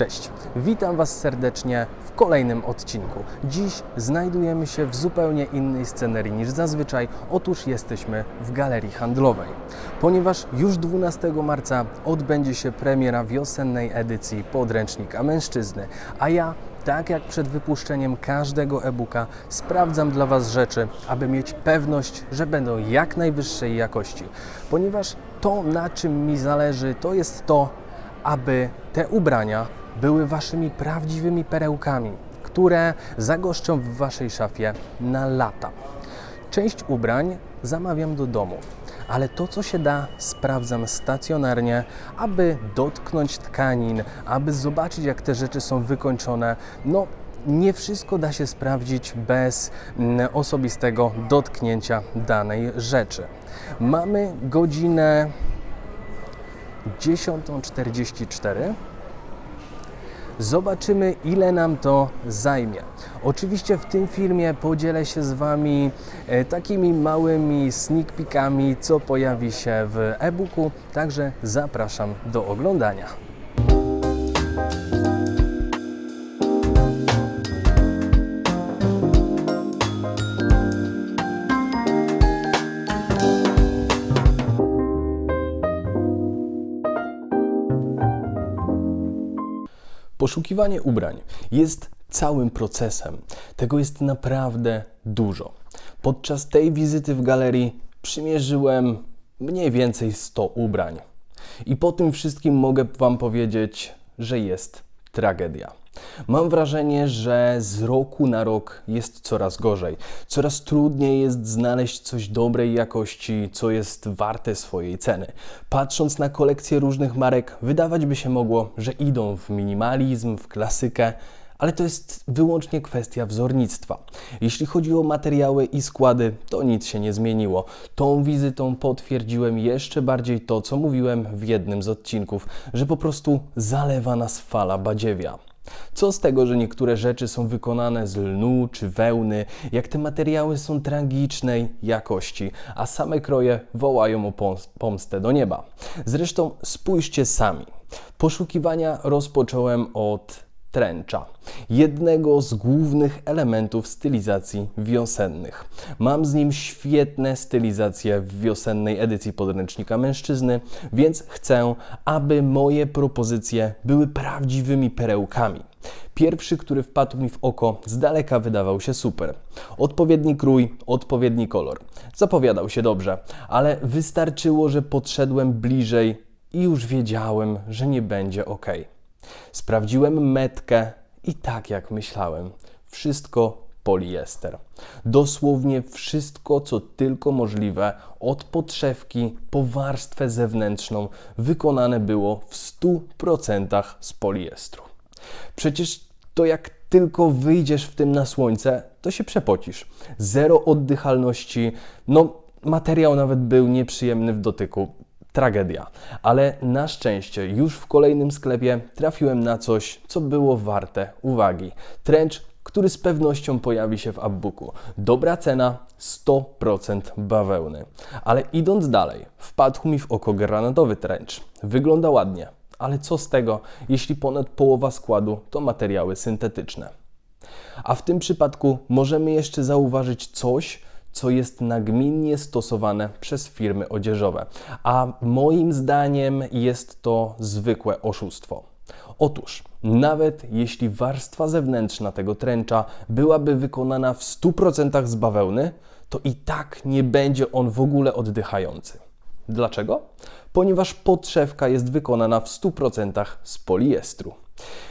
Cześć, witam Was serdecznie w kolejnym odcinku. Dziś znajdujemy się w zupełnie innej scenerii niż zazwyczaj. Otóż jesteśmy w galerii handlowej, ponieważ już 12 marca odbędzie się premiera wiosennej edycji podręcznika mężczyzny, a ja tak jak przed wypuszczeniem każdego e-booka, sprawdzam dla Was rzeczy, aby mieć pewność, że będą jak najwyższej jakości. Ponieważ to, na czym mi zależy, to jest to, aby te ubrania były Waszymi prawdziwymi perełkami, które zagoszczą w Waszej szafie na lata. Część ubrań zamawiam do domu, ale to, co się da, sprawdzam stacjonarnie, aby dotknąć tkanin, aby zobaczyć, jak te rzeczy są wykończone. No, nie wszystko da się sprawdzić bez mm, osobistego dotknięcia danej rzeczy. Mamy godzinę 10.44. Zobaczymy, ile nam to zajmie. Oczywiście w tym filmie podzielę się z Wami e, takimi małymi sneak peekami, co pojawi się w e-booku, także zapraszam do oglądania. Poszukiwanie ubrań jest całym procesem. Tego jest naprawdę dużo. Podczas tej wizyty w galerii przymierzyłem mniej więcej 100 ubrań. I po tym wszystkim mogę Wam powiedzieć, że jest tragedia. Mam wrażenie, że z roku na rok jest coraz gorzej. Coraz trudniej jest znaleźć coś dobrej jakości, co jest warte swojej ceny. Patrząc na kolekcję różnych marek, wydawać by się mogło, że idą w minimalizm, w klasykę, ale to jest wyłącznie kwestia wzornictwa. Jeśli chodzi o materiały i składy, to nic się nie zmieniło. Tą wizytą potwierdziłem jeszcze bardziej to, co mówiłem w jednym z odcinków, że po prostu zalewa nas fala badziewia. Co z tego, że niektóre rzeczy są wykonane z lnu czy wełny, jak te materiały są tragicznej jakości, a same kroje wołają o pom- pomstę do nieba. Zresztą spójrzcie sami. Poszukiwania rozpocząłem od tręcza, jednego z głównych elementów stylizacji wiosennych. Mam z nim świetne stylizacje w wiosennej edycji podręcznika mężczyzny, więc chcę, aby moje propozycje były prawdziwymi perełkami. Pierwszy, który wpadł mi w oko, z daleka wydawał się super. Odpowiedni krój, odpowiedni kolor. Zapowiadał się dobrze, ale wystarczyło, że podszedłem bliżej i już wiedziałem, że nie będzie ok. Sprawdziłem metkę i tak jak myślałem, wszystko poliester. Dosłownie wszystko, co tylko możliwe, od podszewki po warstwę zewnętrzną, wykonane było w 100% z poliestru. Przecież to jak tylko wyjdziesz w tym na słońce, to się przepocisz. Zero oddychalności, no materiał nawet był nieprzyjemny w dotyku tragedia. Ale na szczęście już w kolejnym sklepie trafiłem na coś, co było warte uwagi. Trench, który z pewnością pojawi się w Abbooku. Dobra cena, 100% bawełny. Ale idąc dalej, wpadł mi w oko granatowy trench. Wygląda ładnie, ale co z tego, jeśli ponad połowa składu to materiały syntetyczne? A w tym przypadku możemy jeszcze zauważyć coś, co jest nagminnie stosowane przez firmy odzieżowe. A moim zdaniem jest to zwykłe oszustwo. Otóż, nawet jeśli warstwa zewnętrzna tego tręcza byłaby wykonana w 100% z bawełny, to i tak nie będzie on w ogóle oddychający. Dlaczego? Ponieważ podszewka jest wykonana w 100% z poliestru.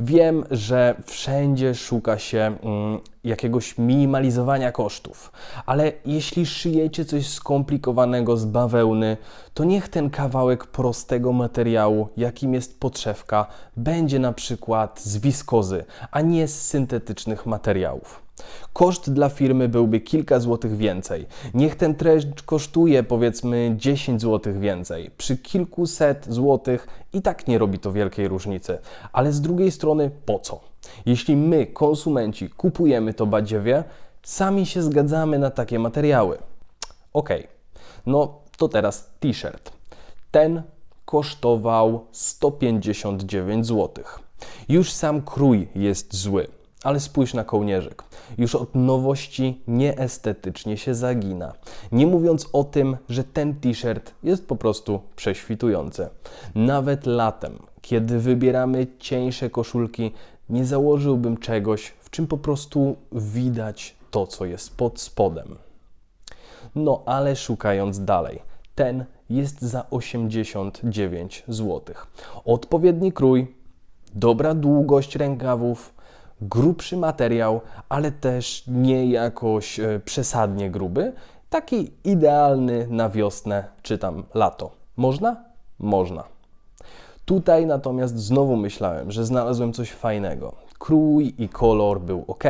Wiem, że wszędzie szuka się mm, jakiegoś minimalizowania kosztów, ale jeśli szyjecie coś skomplikowanego z bawełny, to niech ten kawałek prostego materiału, jakim jest podszewka, będzie na przykład z wiskozy, a nie z syntetycznych materiałów. Koszt dla firmy byłby kilka złotych więcej. Niech ten treść kosztuje powiedzmy 10 złotych więcej. Przy kilkuset złotych i tak nie robi to wielkiej różnicy. Ale z drugiej strony po co? Jeśli my, konsumenci, kupujemy to badziewie, sami się zgadzamy na takie materiały. Ok, no to teraz t-shirt. Ten kosztował 159 zł. Już sam krój jest zły, ale spójrz na kołnierzyk. Już od nowości nieestetycznie się zagina. Nie mówiąc o tym, że ten t-shirt jest po prostu prześwitujący. Nawet latem, kiedy wybieramy cieńsze koszulki, nie założyłbym czegoś, w czym po prostu widać to, co jest pod spodem. No ale szukając dalej, ten jest za 89 zł. Odpowiedni krój, dobra długość rękawów, grubszy materiał, ale też nie jakoś e, przesadnie gruby. Taki idealny na wiosnę czy tam lato. Można? Można. Tutaj natomiast znowu myślałem, że znalazłem coś fajnego. Krój i kolor był ok,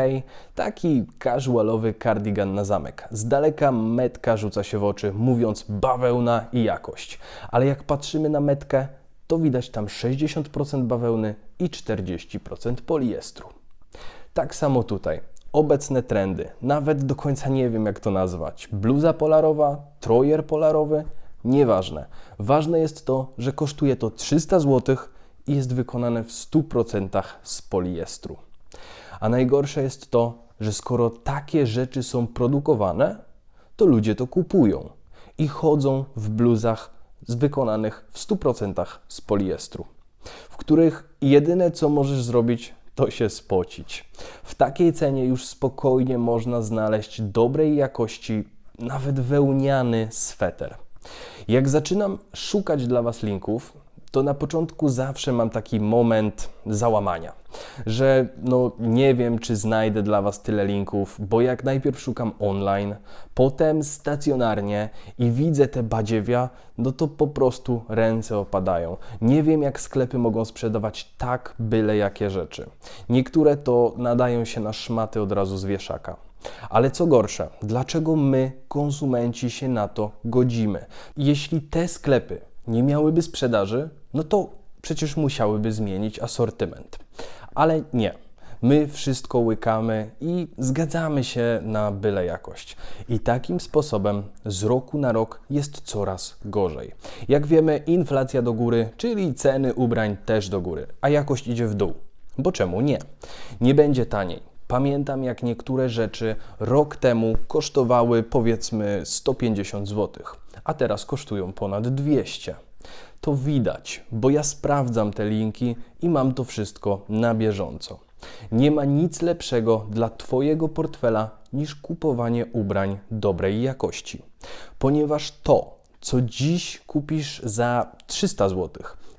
taki casualowy cardigan na zamek. Z daleka metka rzuca się w oczy, mówiąc bawełna i jakość. Ale jak patrzymy na metkę, to widać tam 60% bawełny i 40% poliestru. Tak samo tutaj. Obecne trendy, nawet do końca nie wiem jak to nazwać. Bluza polarowa, trojer polarowy, nieważne. Ważne jest to, że kosztuje to 300 zł i jest wykonane w 100% z poliestru. A najgorsze jest to, że skoro takie rzeczy są produkowane, to ludzie to kupują i chodzą w bluzach wykonanych w 100% z poliestru, w których jedyne co możesz zrobić, to się spocić. W takiej cenie już spokojnie można znaleźć dobrej jakości, nawet wełniany sweter. Jak zaczynam szukać dla Was linków, to na początku zawsze mam taki moment załamania, że no nie wiem, czy znajdę dla Was tyle linków, bo jak najpierw szukam online, potem stacjonarnie i widzę te badziewia, no to po prostu ręce opadają. Nie wiem, jak sklepy mogą sprzedawać tak byle jakie rzeczy. Niektóre to nadają się na szmaty od razu z wieszaka. Ale co gorsze, dlaczego my, konsumenci, się na to godzimy? Jeśli te sklepy nie miałyby sprzedaży, no to przecież musiałyby zmienić asortyment. Ale nie. My wszystko łykamy i zgadzamy się na byle jakość. I takim sposobem z roku na rok jest coraz gorzej. Jak wiemy, inflacja do góry, czyli ceny ubrań też do góry, a jakość idzie w dół. Bo czemu nie? Nie będzie taniej. Pamiętam, jak niektóre rzeczy rok temu kosztowały powiedzmy 150 zł, a teraz kosztują ponad 200 to widać, bo ja sprawdzam te linki i mam to wszystko na bieżąco. Nie ma nic lepszego dla Twojego portfela niż kupowanie ubrań dobrej jakości, ponieważ to, co dziś kupisz za 300 zł,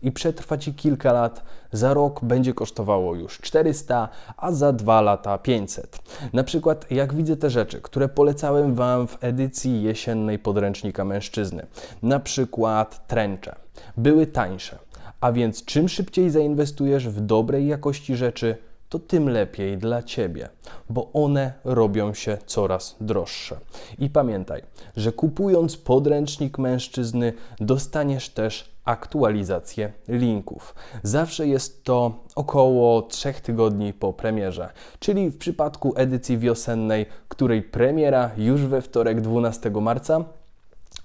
i przetrwa Ci kilka lat. Za rok będzie kosztowało już 400, a za dwa lata 500. Na przykład, jak widzę te rzeczy, które polecałem Wam w edycji jesiennej podręcznika mężczyzny, na przykład tręcze, były tańsze. A więc czym szybciej zainwestujesz w dobrej jakości rzeczy, to tym lepiej dla Ciebie, bo one robią się coraz droższe. I pamiętaj, że kupując podręcznik mężczyzny, dostaniesz też aktualizację linków. Zawsze jest to około 3 tygodni po premierze, czyli w przypadku edycji wiosennej, której premiera już we wtorek 12 marca,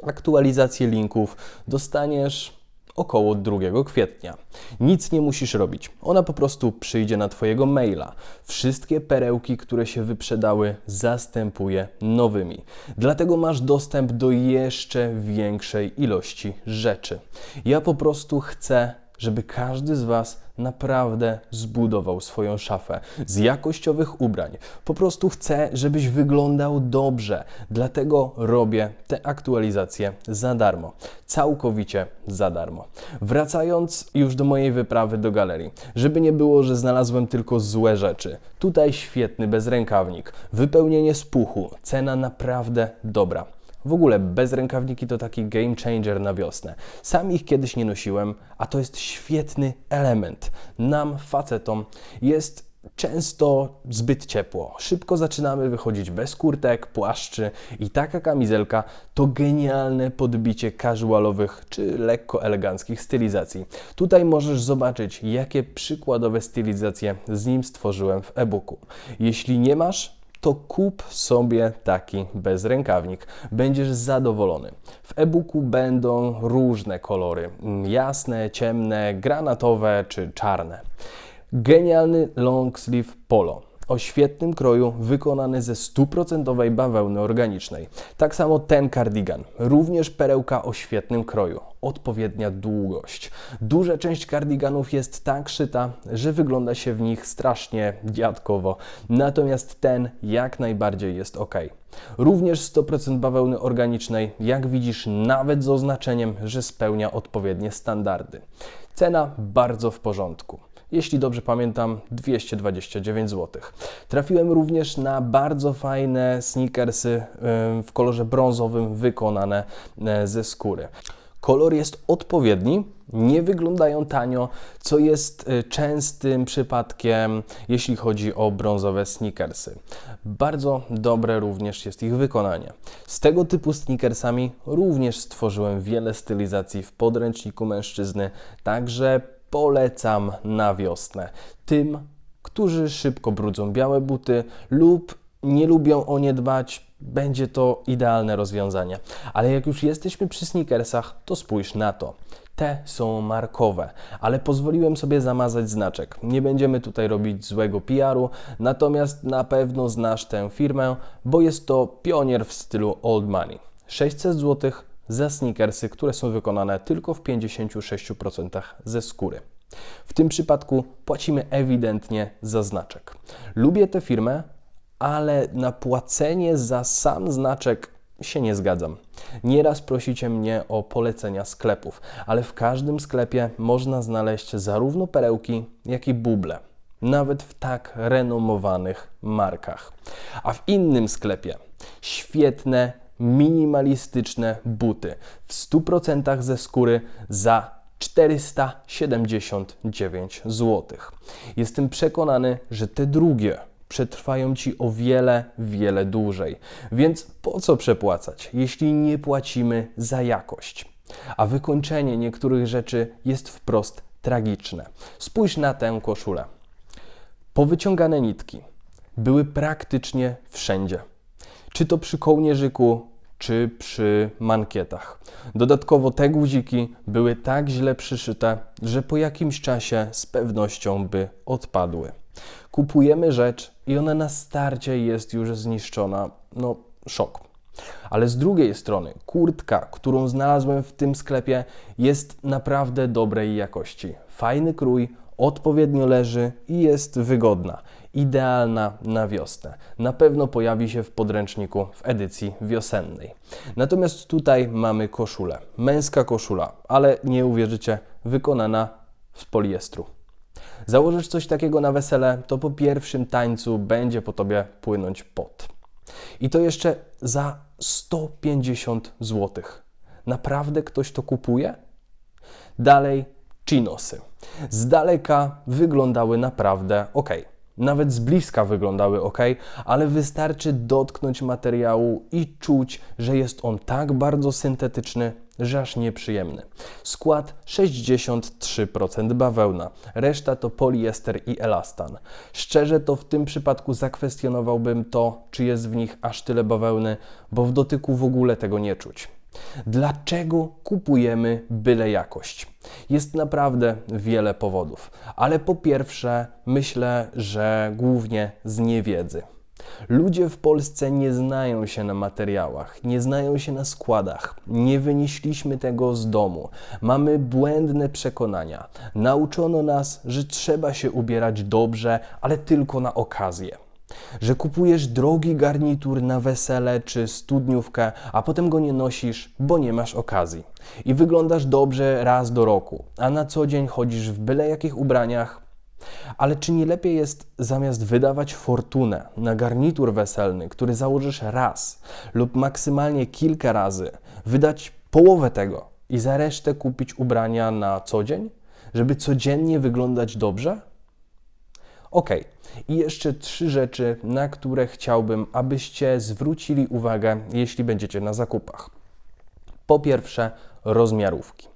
aktualizację linków dostaniesz około 2 kwietnia. Nic nie musisz robić. Ona po prostu przyjdzie na Twojego maila. Wszystkie perełki, które się wyprzedały, zastępuje nowymi. Dlatego masz dostęp do jeszcze większej ilości rzeczy. Ja po prostu chcę żeby każdy z Was naprawdę zbudował swoją szafę z jakościowych ubrań. Po prostu chcę, żebyś wyglądał dobrze, dlatego robię te aktualizacje za darmo. Całkowicie za darmo. Wracając już do mojej wyprawy do galerii, żeby nie było, że znalazłem tylko złe rzeczy. Tutaj świetny bezrękawnik, wypełnienie z puchu, cena naprawdę dobra. W ogóle bezrękawniki to taki game changer na wiosnę. Sam ich kiedyś nie nosiłem, a to jest świetny element. Nam, facetom, jest często zbyt ciepło. Szybko zaczynamy wychodzić bez kurtek, płaszczy i taka kamizelka to genialne podbicie casualowych czy lekko eleganckich stylizacji. Tutaj możesz zobaczyć, jakie przykładowe stylizacje z nim stworzyłem w e-booku. Jeśli nie masz, to kup sobie taki bezrękawnik. Będziesz zadowolony. W e-booku będą różne kolory: jasne, ciemne, granatowe czy czarne. Genialny long sleeve polo o świetnym kroju, wykonany ze stuprocentowej bawełny organicznej. Tak samo ten kardigan, również perełka o świetnym kroju, odpowiednia długość. Duża część kardiganów jest tak szyta, że wygląda się w nich strasznie dziadkowo, natomiast ten jak najbardziej jest ok. Również 100% bawełny organicznej, jak widzisz, nawet z oznaczeniem, że spełnia odpowiednie standardy. Cena bardzo w porządku jeśli dobrze pamiętam, 229 zł. Trafiłem również na bardzo fajne sneakersy y, w kolorze brązowym, wykonane y, ze skóry. Kolor jest odpowiedni, nie wyglądają tanio, co jest y, częstym przypadkiem, jeśli chodzi o brązowe sneakersy. Bardzo dobre również jest ich wykonanie. Z tego typu sneakersami również stworzyłem wiele stylizacji w podręczniku mężczyzny, także polecam na wiosnę. Tym, którzy szybko brudzą białe buty lub nie lubią o nie dbać, będzie to idealne rozwiązanie. Ale jak już jesteśmy przy sneakersach, to spójrz na to. Te są markowe, ale pozwoliłem sobie zamazać znaczek. Nie będziemy tutaj robić złego PR-u, natomiast na pewno znasz tę firmę, bo jest to pionier w stylu old money. 600 zł za sneakersy, które są wykonane tylko w 56% ze skóry. W tym przypadku płacimy ewidentnie za znaczek. Lubię tę firmę, ale na płacenie za sam znaczek się nie zgadzam. Nieraz prosicie mnie o polecenia sklepów, ale w każdym sklepie można znaleźć zarówno perełki, jak i buble. Nawet w tak renomowanych markach. A w innym sklepie świetne, minimalistyczne buty w 100% ze skóry za 479 zł. Jestem przekonany, że te drugie przetrwają Ci o wiele, wiele dłużej. Więc po co przepłacać, jeśli nie płacimy za jakość? A wykończenie niektórych rzeczy jest wprost tragiczne. Spójrz na tę koszulę. Powyciągane nitki były praktycznie wszędzie. Czy to przy kołnierzyku, czy przy mankietach. Dodatkowo te guziki były tak źle przyszyte, że po jakimś czasie z pewnością by odpadły. Kupujemy rzecz i ona na starcie jest już zniszczona. No, szok. Ale z drugiej strony, kurtka, którą znalazłem w tym sklepie, jest naprawdę dobrej jakości. Fajny krój, odpowiednio leży i jest wygodna. Idealna na wiosnę. Na pewno pojawi się w podręczniku w edycji wiosennej. Natomiast tutaj mamy koszulę. Męska koszula, ale nie uwierzycie, wykonana z poliestru. Założysz coś takiego na wesele, to po pierwszym tańcu będzie po tobie płynąć pot. I to jeszcze za 150 zł. Naprawdę ktoś to kupuje? Dalej chinosy. Z daleka wyglądały naprawdę ok. Nawet z bliska wyglądały ok, ale wystarczy dotknąć materiału i czuć, że jest on tak bardzo syntetyczny, że aż nieprzyjemny. Skład 63% bawełna, reszta to poliester i elastan. Szczerze to w tym przypadku zakwestionowałbym to, czy jest w nich aż tyle bawełny, bo w dotyku w ogóle tego nie czuć. Dlaczego kupujemy byle jakość? Jest naprawdę wiele powodów, ale po pierwsze, myślę, że głównie z niewiedzy. Ludzie w Polsce nie znają się na materiałach, nie znają się na składach, nie wynieśliśmy tego z domu, mamy błędne przekonania. Nauczono nas, że trzeba się ubierać dobrze, ale tylko na okazję że kupujesz drogi garnitur na wesele czy studniówkę, a potem go nie nosisz, bo nie masz okazji. I wyglądasz dobrze raz do roku, a na co dzień chodzisz w byle jakich ubraniach. Ale czy nie lepiej jest zamiast wydawać fortunę na garnitur weselny, który założysz raz lub maksymalnie kilka razy, wydać połowę tego i za resztę kupić ubrania na co dzień, żeby codziennie wyglądać dobrze? Ok, i jeszcze trzy rzeczy, na które chciałbym, abyście zwrócili uwagę, jeśli będziecie na zakupach. Po pierwsze, rozmiarówki.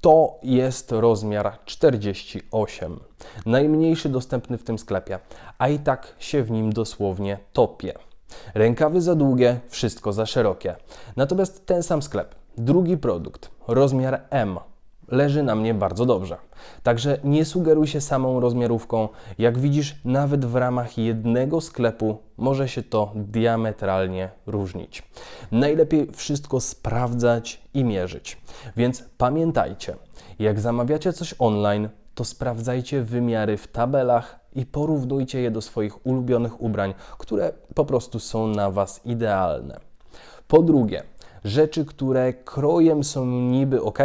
To jest rozmiar 48, najmniejszy dostępny w tym sklepie, a i tak się w nim dosłownie topię. Rękawy za długie, wszystko za szerokie. Natomiast ten sam sklep, drugi produkt, rozmiar M, leży na mnie bardzo dobrze. Także nie sugeruj się samą rozmiarówką. Jak widzisz, nawet w ramach jednego sklepu może się to diametralnie różnić. Najlepiej wszystko sprawdzać i mierzyć. Więc pamiętajcie, jak zamawiacie coś online, to sprawdzajcie wymiary w tabelach i porównujcie je do swoich ulubionych ubrań, które po prostu są na Was idealne. Po drugie, rzeczy, które krojem są niby ok,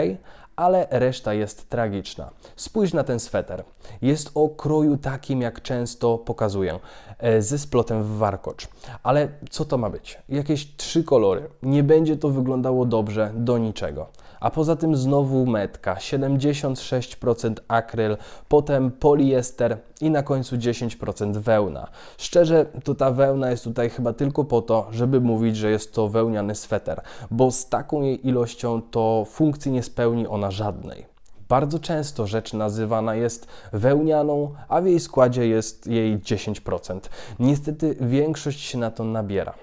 ale reszta jest tragiczna. Spójrz na ten sweter. Jest o kroju takim, jak często pokazuję, e, ze splotem w warkocz. Ale co to ma być? Jakieś trzy kolory. Nie będzie to wyglądało dobrze do niczego. A poza tym znowu metka, 76% akryl, potem poliester i na końcu 10% wełna. Szczerze, to ta wełna jest tutaj chyba tylko po to, żeby mówić, że jest to wełniany sweter, bo z taką jej ilością to funkcji nie spełni ona żadnej. Bardzo często rzecz nazywana jest wełnianą, a w jej składzie jest jej 10%. Niestety większość się na to nabiera.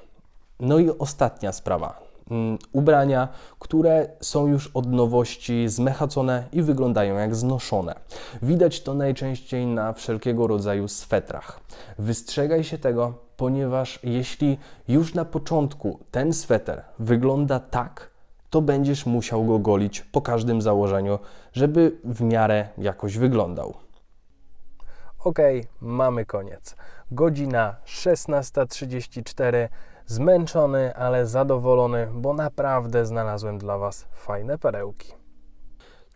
No i ostatnia sprawa. Mm, Ubrania, które są już od nowości zmechacone i wyglądają jak znoszone. Widać to najczęściej na wszelkiego rodzaju swetrach. Wystrzegaj się tego, ponieważ jeśli już na początku ten sweter wygląda tak, to będziesz musiał go golić po każdym założeniu, żeby w miarę jakoś wyglądał. Ok, mamy koniec. Godzina 16.34. Zmęczony, ale zadowolony, bo naprawdę znalazłem dla Was fajne perełki.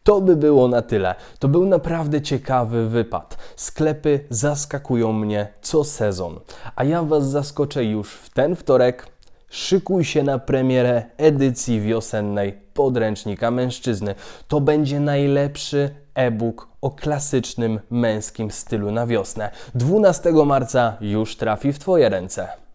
To by było na tyle. To był naprawdę ciekawy wypad. Sklepy zaskakują mnie co sezon. A ja Was zaskoczę już w ten wtorek. Szykuj się na premierę edycji wiosennej podręcznika mężczyzny. To będzie najlepszy e-book o klasycznym męskim stylu na wiosnę. 12 marca już trafi w Twoje ręce.